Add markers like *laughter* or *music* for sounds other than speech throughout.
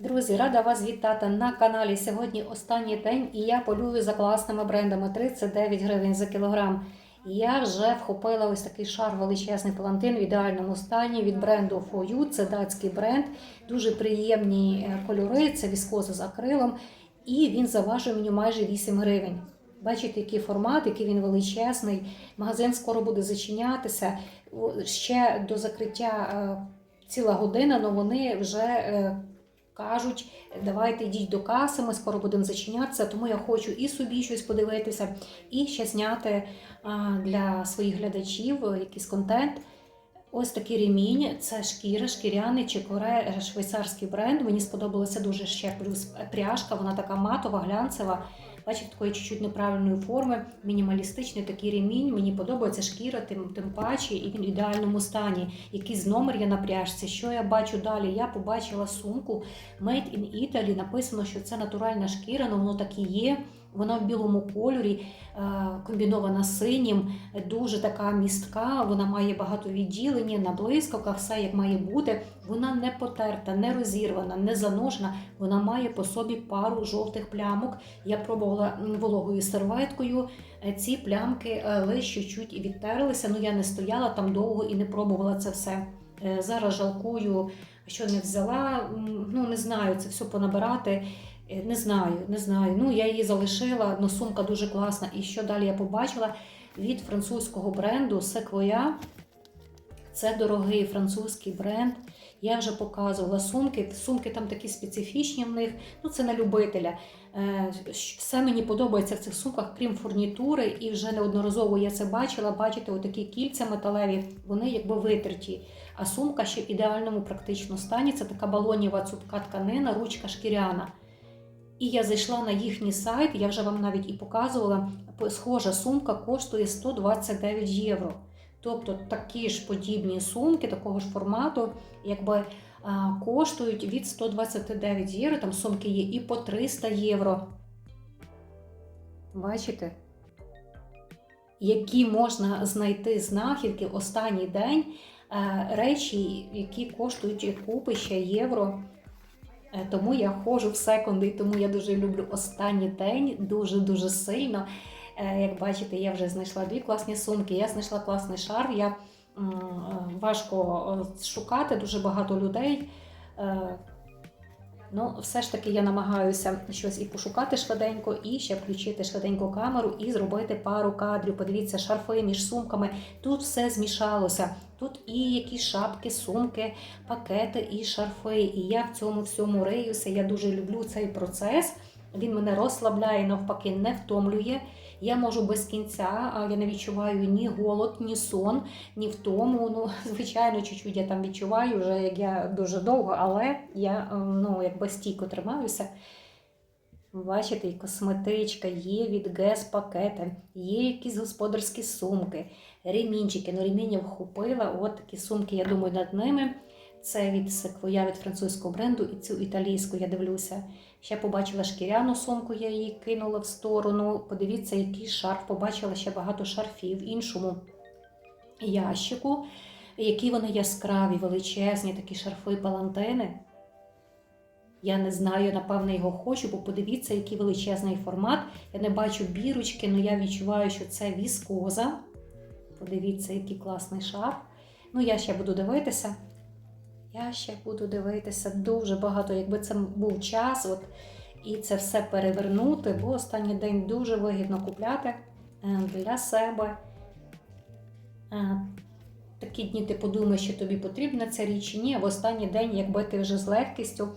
Друзі, рада вас вітати на каналі. Сьогодні останній день і я полюю за класними брендами 39 гривень за кілограм. Я вже вхопила ось такий шар величезний палантин в ідеальному стані від бренду You. Це датський бренд. Дуже приємні е, кольори, це віскоза з акрилом. І він заважив мені майже 8 гривень. Бачите, який формат, який він величезний. Магазин скоро буде зачинятися. Ще до закриття е, ціла година, але вони вже е, кажуть, давайте йдіть до каси, ми скоро будемо зачинятися. Тому я хочу і собі щось подивитися, і ще зняти для своїх глядачів е, якийсь контент. Ось такий ремінь, це шкіра, шкіряний чекоре, швейцарський бренд. Мені сподобалося дуже ще плюс пряжка, вона така матова, глянцева. Бачите, такої чуть-чуть неправильної форми, мінімалістичний такий ремінь. Мені подобається шкіра, тим, тим паче, і він в ідеальному стані. Якийсь номер я на пряжці. Що я бачу далі? Я побачила сумку Made in Italy. Написано, що це натуральна шкіра, але воно так і є. Вона в білому кольорі, е, комбінована синім, дуже така містка. Вона має багато відділення на блискавках, все як має бути. Вона не потерта, не розірвана, не заношена. Вона має по собі пару жовтих плямок. Я пробувала вологою серветкою. Е, Ці плямки лише чуть-чуть відтерлися. Ну я не стояла там довго і не пробувала це все. Е, Зараз жалкую, що не взяла. Ну не знаю, це все понабирати. Е, Не знаю, не знаю. Ну я її залишила. Ну сумка дуже класна. І що далі я побачила від французького бренду Sequoia. Це дорогий французький бренд. Я вже показувала сумки. Сумки там такі специфічні в них. Ну це на любителя. Е, Все мені подобається в цих сумках, крім фурнітури, і вже неодноразово я це бачила. Бачите, отакі кільця металеві, вони якби витерті. А сумка ще в ідеальному практично стані. Це така балонєва цупка тканина, ручка шкіряна. І я зайшла на їхній сайт, я вже вам навіть і показувала. Схожа сумка коштує 129 євро. Тобто такі ж подібні сумки, такого ж формату, якби коштують від 129 євро. Там сумки є і по 300 євро. Бачите? Які можна знайти знахідки останній день, е, речі, які коштують купи ще євро. Е, Тому я ходжу в секунди, і тому я дуже люблю останній день, дуже-дуже сильно. Е, Як бачите, я вже знайшла дві класні сумки, я знайшла класний шарф. Я е, важко шукати, дуже багато людей. Ну, все ж таки я намагаюся щось і пошукати швиденько, і ще включити швиденько камеру і зробити пару кадрів. Подивіться, шарфи між сумками. Тут все змішалося. Тут і якісь шапки, сумки, пакети і шарфи. І я в цьому всьому риюся. Я дуже люблю цей процес. Він мене розслабляє, навпаки, не втомлює. Я можу без кінця, я не відчуваю ні голод, ні сон, ні втому. Ну, *laughs* звичайно, чуть-чуть я там відчуваю, вже як я дуже довго, але я е, ну, якби стійко тримаюся. Бачите, і косметичка, є від ГЕС пакети, є якісь господарські сумки, ремінчики. Ну, ремінь я вхопила. От такі сумки, я думаю, над ними. Це від секвоя від французького бренду, і цю італійську я дивлюся. Ще побачила шкіряну сумку, я її кинула в сторону. Подивіться, який шарф. Побачила ще багато шарфів в іншому ящику. Які вони яскраві, величезні, такі шарфи палантини. Я не знаю, напевно його хочу, бо подивіться, який величезний формат. Я не бачу бірочки, але я відчуваю, що це віскоза. Подивіться, який класний шарф. Ну, я ще буду дивитися. Я ще буду дивитися дуже багато, якби це був час, от, і це все перевернути, бо останній день дуже вигідно купляти е, для себе. Е, Такі дні ти подумаєш, що тобі потрібна ця річ чи ні, а в останній день, якби ти вже з легкістю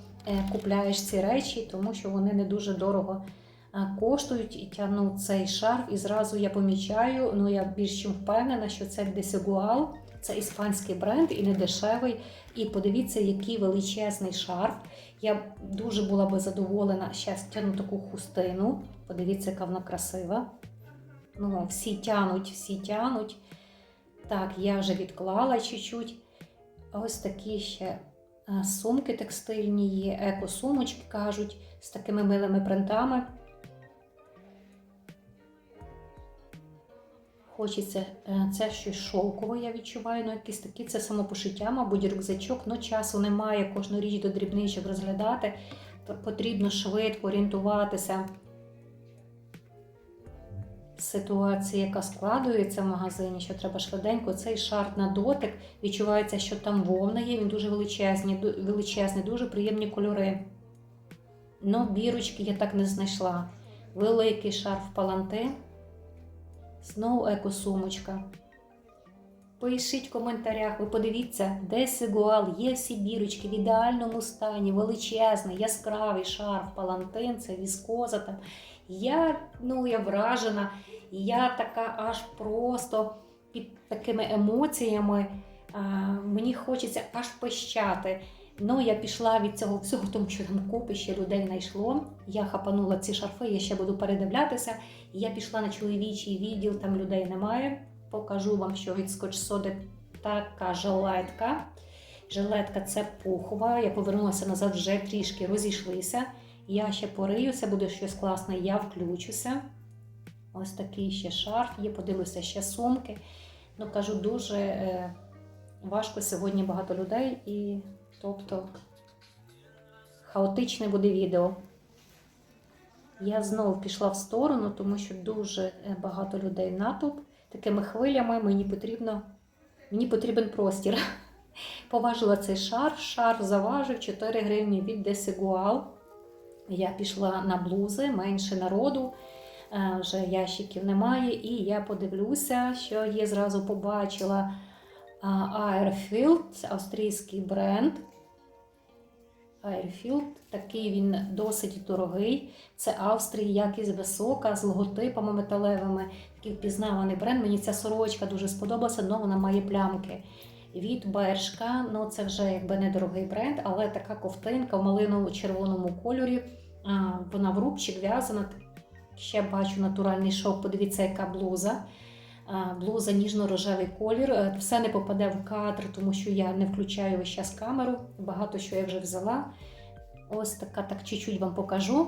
купляєш ці речі, тому що вони не дуже дорого е, коштують і тягну цей шарф. І зразу я помічаю, ну я більш чим впевнена, що це Desigual, це іспанський бренд і не дешевий. І подивіться, який величезний шарф. Я дуже була би задоволена. Зараз тягну таку хустину. Подивіться, яка вона красива. Ну, всі тянуть, всі тянуть. Так, я вже відклала чуть-чуть. Ось такі ще е, сумки текстильні є, еко-сумочки кажуть, з такими милими принтами. Хочеться е, це щось шовкове, я відчуваю, ну якісь такі це самопошиття, мабуть, рюкзачок, ну часу немає кожну річ до дрібничок розглядати. Потрібно швидко орієнтуватися ситуації, яка складується в магазині, що треба швиденько. Цей шарт на дотик відчувається, що там вовна є, він дуже величезний, величезний, дуже приємні кольори. Ну, бірочки я так не знайшла. Великий шарф палантин. Знову екосумочка. Пишіть в коментарях, ви подивіться, де Сигуал, є всі бірочки в ідеальному стані, величезний, яскравий шарф, палантин, це віскоза там. Я, ну, я вражена, я така аж просто під такими емоціями. А, мені хочеться аж пищати. Ну, я пішла від цього всього, тому що там купи ще людей знайшло. Я хапанула ці шарфи, я ще буду передивлятися. Я пішла на чоловічий відділ, там людей немає. Покажу вам, що від скотч-соди така жилетка. Жилетка це пухова. Я повернулася назад, вже трішки розійшлися. Я ще пориюся, буде щось класне, я включуся. Ось такий ще шарф є, подивлюся ще сумки. Ну, кажу, дуже е, важко сьогодні багато людей, і тобто хаотичне буде відео. Я знову пішла в сторону, тому що дуже е, багато людей натовп. Такими хвилями мені потрібно, мені потрібен простір. *laughs* Поважила цей шарф. Шарф заважив 4 гривні від Desigual. Я пішла на блузи, менше народу, е, вже ящиків немає. І я подивлюся, що є зразу побачила Airfield, австрійський бренд. Airfield, такий він досить дорогий. Це Австрії, якість висока, з логотипами металевими. Такий впізнаваний бренд. Мені ця сорочка дуже сподобалася, але вона має плямки. Від Бершка, ну це вже якби недорогий бренд, але така ковтинка в малиново-червоному кольорі. Вона в рубчик в'язана. Ще бачу натуральний шов. Подивіться, яка блуза. Блуза ніжно-рожевий колір. Е, Все не попаде в кадр, тому що я не включаю весь час камеру. Багато що я вже взяла. Ось така, так чуть-чуть вам покажу.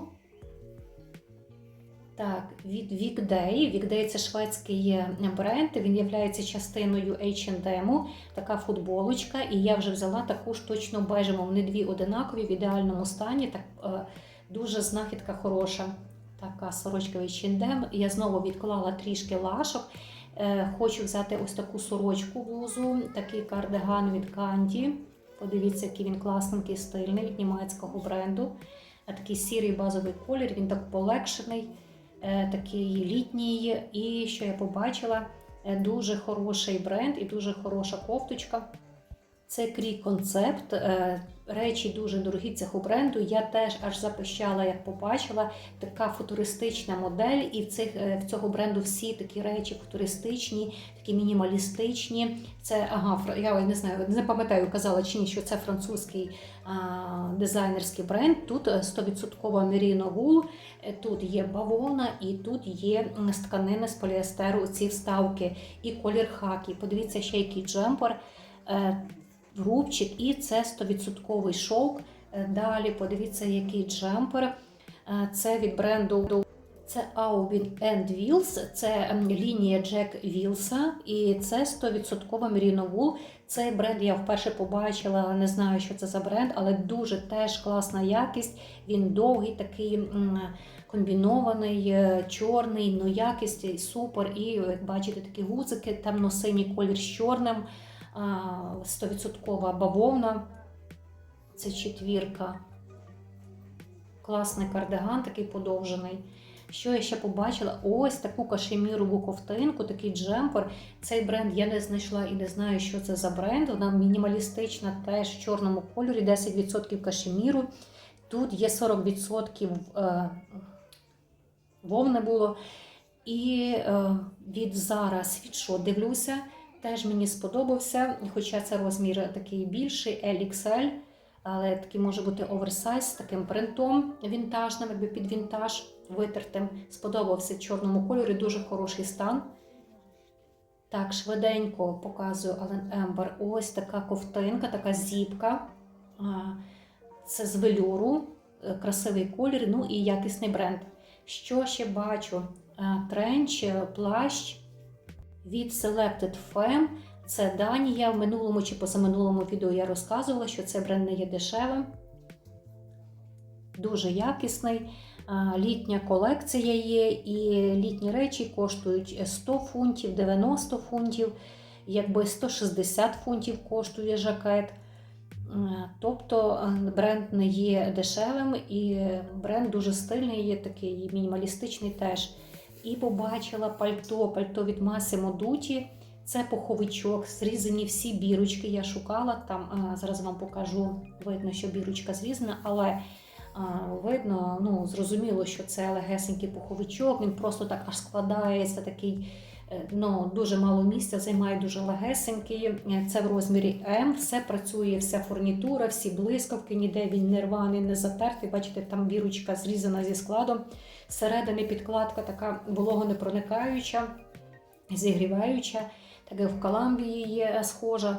Так, від Weekday. Weekday це шведський е, бренд. Він є частиною H&M. Така футболочка. І я вже взяла таку ж точно бежеву. Вони дві одинакові в ідеальному стані. Так, е, дуже знахідка хороша. Така сорочка H&M. Я знову відклала трішки лашок. Е, Хочу взяти ось таку сорочку блузу, такий кардиган від Канді. Подивіться, який він класненький, стильний від німецького бренду. А Такий сірий базовий колір, він так полегшений, е, такий літній. І що я побачила, е, дуже хороший бренд і дуже хороша кофточка. Це крій концепт. е, Речі дуже дорогі цього бренду. Я теж аж запищала, як побачила. Така футуристична модель, і в цих е, в цього бренду всі такі речі футуристичні, такі мінімалістичні. Це ага, я не знаю, не пам'ятаю, казала чи ні, що це французький а, дизайнерський бренд. Тут е, 100% меріно гул, е, тут є бавовна і тут є тканини з поліестеру ці вставки і колір хакі. Подивіться, ще який джемпер. Рубчик, і це 100% шовк. Е, Далі подивіться, який джемпер. Е, Це від бренду це Aubin and Wheels, це ем, лінія Джек Вілса, і це 100% Merino Wool. Цей бренд я вперше побачила, не знаю, що це за бренд, але дуже теж класна якість. Він довгий, такий комбінований, е, чорний, ну якість супер. І як бачите, такі гудзики, темно-синій колір з чорним, 100% бавовна. Це четвірка. Класний кардиган, такий подовжений. Що я ще побачила? Ось таку кашемірову ковтинку, такий джемпер. Цей бренд я не знайшла і не знаю, що це за бренд. Вона мінімалістична, теж в чорному кольорі, 10% кашеміру. Тут є 40% е, вовни було. І е, від зараз світшот дивлюся, теж мені сподобався, хоча це розмір такий більший, LXL, але такий може бути оверсайз з таким принтом вінтажним, якби під вінтаж витертим. Сподобався в чорному кольорі, дуже хороший стан. Так, швиденько показую Ален Ембер. Ось така ковтинка, така зіпка. Це з велюру, е, красивий колір, ну і якісний бренд. Що ще бачу? Е, Тренч, е, плащ від Selected Femme. Це Данія. В минулому чи позаминулому відео я розказувала, що це бренд не є дешевим, дуже якісний. Літня колекція є, і літні речі коштують 100 фунтів, 90 фунтів, якби 160 фунтів коштує жакет. Тобто бренд не є дешевим і бренд дуже стильний, є такий мінімалістичний теж. І побачила пальто, пальто від Масимо Дуті. Це пуховичок, зрізані всі бірочки. Я шукала там. Зараз вам покажу. Видно, що бірочка зрізана, але видно, ну зрозуміло, що це легесенький пуховичок. Він просто так аж складається, такий е, ну, дуже мало місця, займає дуже легесенький. Е, Це в розмірі М. Все працює, вся фурнітура, всі блискавки, ніде він не рваний, не затертий. Бачите, там бірочка зрізана зі складом. Зсередини підкладка така вологонепроникаюча, зігріваюча. Таке в Коламбії є схожа.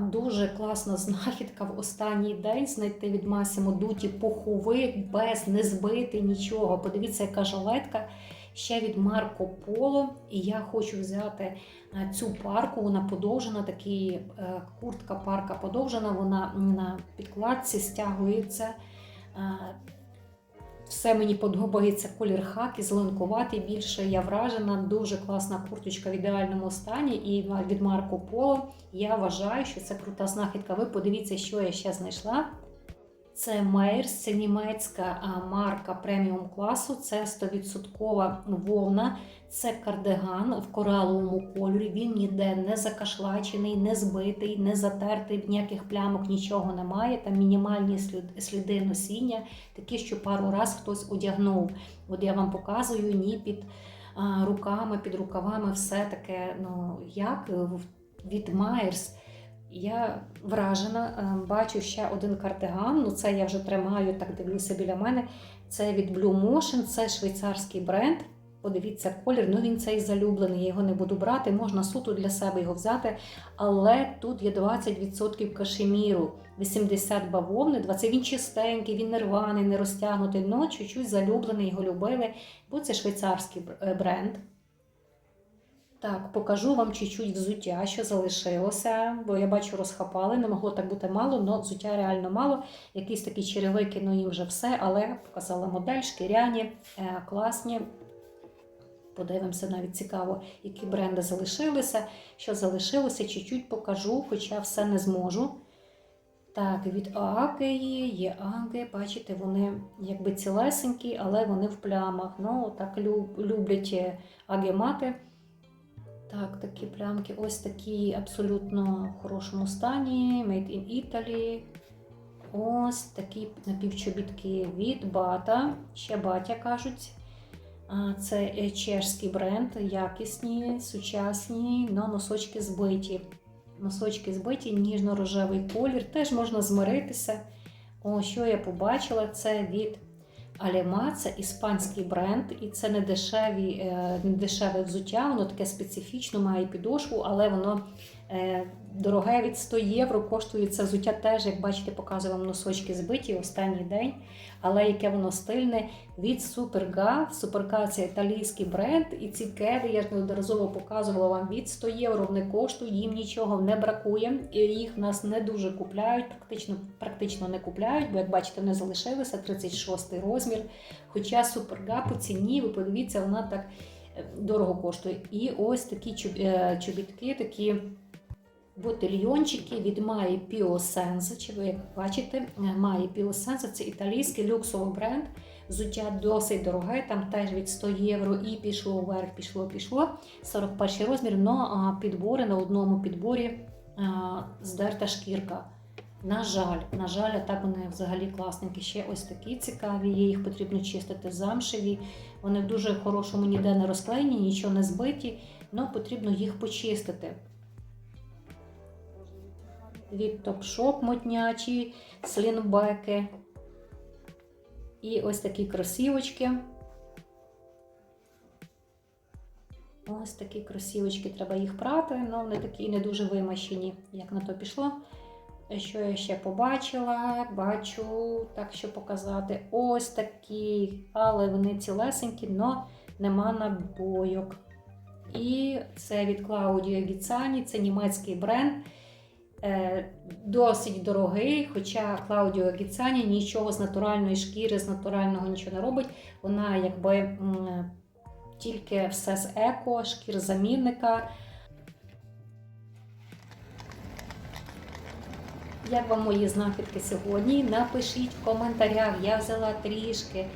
Дуже класна знахідка в останній день знайти від Massimo Dutti пуховик без не збити нічого. Подивіться, яка жилетка ще від Марко Поло. І я хочу взяти цю парку. Вона подовжена, такий е, куртка парка подовжена. Вона на підкладці стягується. Все мені подобається колір хаки, зеленкуватий. Більше я вражена. Дуже класна курточка в ідеальному стані. І від Марко Поло я вважаю, що це крута знахідка. Ви подивіться, що я ще знайшла. Це Мейерс, це німецька марка преміум класу. Це 100% вовна, це кардиган в кораловому кольорі. Він ніде не закашлачений, не збитий, не затертий, ніяких плямок, нічого немає. Там мінімальні слід- сліди носіння, такі, що пару раз хтось одягнув. От я вам показую, ні під руками, під рукавами, все таке, ну як від Майерс. Я вражена, Е, бачу ще один кардиган. Ну це я вже тримаю, так дивлюся біля мене. Це від Blue Motion, це швейцарський бренд. Подивіться колір, ну він цей залюблений, я його не буду брати, можна суто для себе його взяти. Але тут є 20% кашеміру, 80 бавовни, 20 він чистенький, він не рваний, не розтягнутий, но чуть-чуть залюблений, його любили, бо це швейцарський е, бренд. Так, покажу вам чуть-чуть взуття, що залишилося, бо я бачу, розхапали, не могло так бути мало, але взуття реально мало. Якісь такі черевики, ну їм вже все, але показала модель, шкіряні, е, класні. Подивимося, навіть цікаво, які бренди залишилися. Що залишилося, чуть-чуть покажу, хоча все не зможу. Так, від Аки є, Аги, бачите, вони якби цілесенькі, але вони в плямах. Ну, так люб- люблять е, Аги мати. Так, такі плямки, ось такі абсолютно в хорошому стані. Made in Italy. Ось такі напівчобітки від Бата. Ще батя кажуть. Це чешський бренд, якісні, сучасні, но носочки збиті. Носочки збиті, ніжно-рожевий колір. Теж можна змиритися. О, що я побачила, це від Аліма, це іспанський бренд, і це не дешеві, е, не дешеве взуття, воно таке специфічно, має підошву, але воно дороге від 100 євро. Коштує це взуття теж, як бачите, показую вам носочки збиті останній день. Але яке воно стильне від Superga. Superga – це італійський бренд, і ці кеди я ж неодноразово показувала вам від 100 євро. Вони коштують, їм нічого не бракує. І їх в нас не дуже купляють, практично, практично не купляють, бо як бачите, не залишилися 36 розмір. Хоча Superga по ціні, ви подивіться, вона так е, дорого коштує. І ось такі е, чобітки, такі. Ботильйончики від Mai Piosenza, чи ви як бачите, Mai Piosenza – це італійський люксовий бренд. Взуття досить дороге, там теж від 100 євро і пішло вверх, пішло, пішло. 41 розмір, але підбори на одному підборі а, здерта шкірка. На жаль, на жаль, а так вони взагалі класненькі. Ще ось такі цікаві. Їх потрібно чистити замшеві. Вони в дуже хорошому ніде не розклеєні, нічого не збиті, але потрібно їх почистити від Topshop мотнячі, слінбеки. І ось такі кросівочки. Ось такі кросівочки, треба їх прати, але вони такі не дуже вимащені, як на то пішло. Що я ще побачила? Бачу, так що показати. Ось такі, але вони цілесенькі, але нема набойок. І це від Claudio Гіцані, це німецький бренд. Е, Досить дорогий, хоча Клаудіо Гіцані нічого з натуральної шкіри, з натурального нічого не робить. Вона якби тільки все з еко, шкір замінника. Як вам мої знахідки сьогодні? Напишіть в коментарях. Я взяла трішки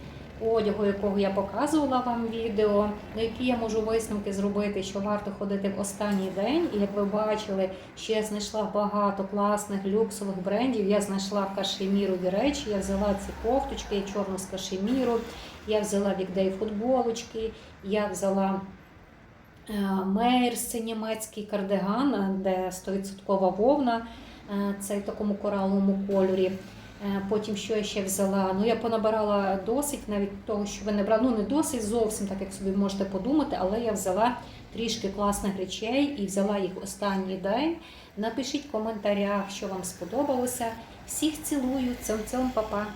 одягу, якого я показувала вам відео, на які я можу висновки зробити, що варто ходити в останній день. І як ви бачили, що я знайшла багато класних люксових брендів. Я знайшла кашемірові речі, я взяла ці кофточки, чорну з кашеміру, я взяла вікдей футболочки, я взяла. Мейерс це німецький кардиган, де 100% вовна, е, це в такому кораловому кольорі. Е, Потім що я ще взяла? Ну я понабирала досить, навіть того, що ви не брали, ну не досить зовсім, так як собі можете подумати, але я взяла трішки класних речей і взяла їх останній день. Напишіть в коментарях, що вам сподобалося. Всіх цілую, цьом цьом, па-па!